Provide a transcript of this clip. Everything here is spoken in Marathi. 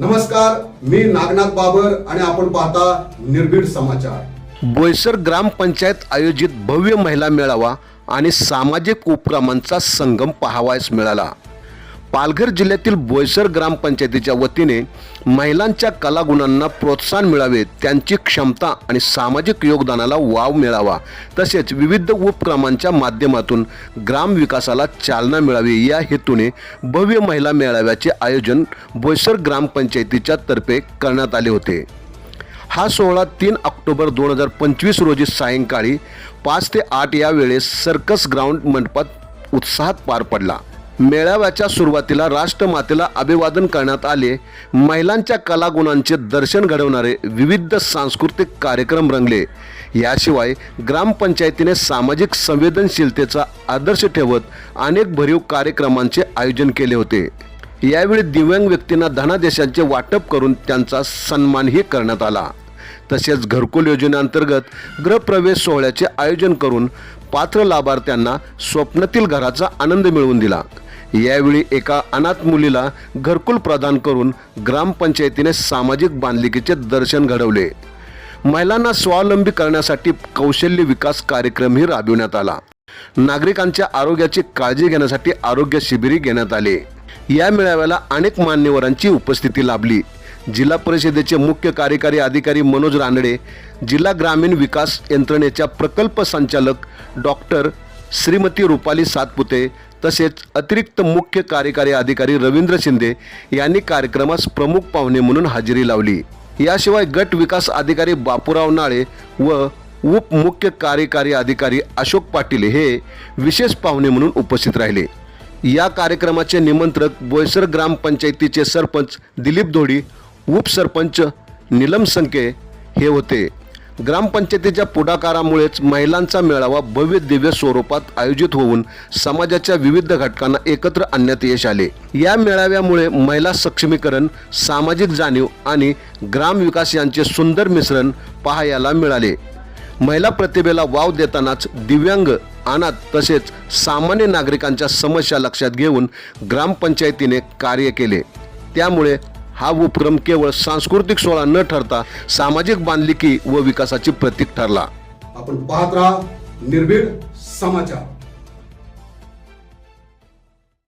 नमस्कार मी नागनाथ बाबर आणि आपण पाहता निर्भीड समाचार. बोईसर ग्रामपंचायत आयोजित भव्य महिला मेळावा आणि सामाजिक उपक्रमांचा संगम पाहावयास मिळाला. पालघर जिल्ह्यातील बोईसर ग्रामपंचायतीच्या वतीने महिलांच्या कलागुणांना प्रोत्साहन मिळावे त्यांची क्षमता आणि सामाजिक योगदानाला वाव मिळावा तसेच विविध उपक्रमांच्या माध्यमातून ग्रामविकासाला चालना मिळावी. या हेतूने भव्य महिला मेळाव्याचे आयोजन बोईसर ग्रामपंचायतीच्या तर्फे करण्यात आले होते. हा सोहळा तीन ऑक्टोबर दोन हजार पंचवीस रोजी सायंकाळी पाच ते आठ या वेळेस सर्कस ग्राउंड मंडपात उत्साहात पार पडला. मेळाव्याच्या सुरुवातीला राष्ट्रमातेला अभिवादन करण्यात आले. महिलांच्या कलागुणांचे दर्शन घडवणारे विविध सांस्कृतिक कार्यक्रम रंगले. याशिवाय ग्रामपंचायतीने सामाजिक संवेदनशीलतेचा आदर्श ठेवत अनेक भरीव कार्यक्रमांचे आयोजन केले होते. यावेळी दिव्यांग व्यक्तींना धनादेशांचे वाटप करून त्यांचा सन्मानही करण्यात आला. तसेच घरकुल योजनेअंतर्गत गृहप्रवेश सोहळ्याचे आयोजन करून पात्र लाभार्थ्यांना स्वप्नातील घराचा आनंद मिळवून दिला. यावेळी एका अनाथ मुलीला घरकुल प्रदान करून ग्रामपंचायतीने सामाजिक बांधिलकीचे दर्शन घडवले. महिलांना स्वावलंबी करण्यासाठी कौशल्य विकास कार्यक्रमही राबविण्यात आला. नागरिकांच्या आरोग्याची काळजी घेण्यासाठी आरोग्य शिबिरी घेण्यात आले. या मेळाव्याला अनेक मान्यवरांची उपस्थिती लाभली. जिल्हा परिषदेचे मुख्य कार्यकारी अधिकारी मनोज रानडे जिल्हा ग्रामीण विकास यंत्रणेच्या प्रकल्प संचालक डॉक्टर श्रीमती रुपाली सातपुते तसेच अतिरिक्त मुख्य कार्यकारी अधिकारी रवींद्र शिंदे यांनी कार्यक्रमास प्रमुख पाहुणे म्हणून हजेरी लावली. याशिवाय गट विकास अधिकारी बापूराव नाळे व उप मुख्य कार्यकारी अधिकारी अशोक पाटील हे विशेष पाहुणे म्हणून उपस्थित राहिले. या कार्यक्रमाचे निमंत्रक बोयसर ग्रामपंचायतीचे सरपंच दिलीप धोडी उपसरपंच नीलम संके हे होते. ग्रामपंचायतीच्या पुढाकारामुळेच महिलांचा मेळावा भव्य दिव्य स्वरूपात आयोजित होऊन समाजाच्या विविध घटकांना एकत्र आणण्यात यश आले. या मेळाव्यामुळे महिला सक्षमीकरण सामाजिक जाणीव आणि ग्रामविकास यांचे सुंदर मिश्रण पाहायला मिळाले. महिला प्रतिभेला वाव देतानाच दिव्यांग अनाथ तसेच सामान्य नागरिकांच्या समस्या लक्षात घेऊन ग्रामपंचायतीने कार्य केले. त्यामुळे हा उपक्रम केवळ सांस्कृतिक सोहळा न ठरता सामाजिक बांधिलकी व विकासाचे प्रतीक ठरला. आपण पाहत राहा निर्भीड समाचार.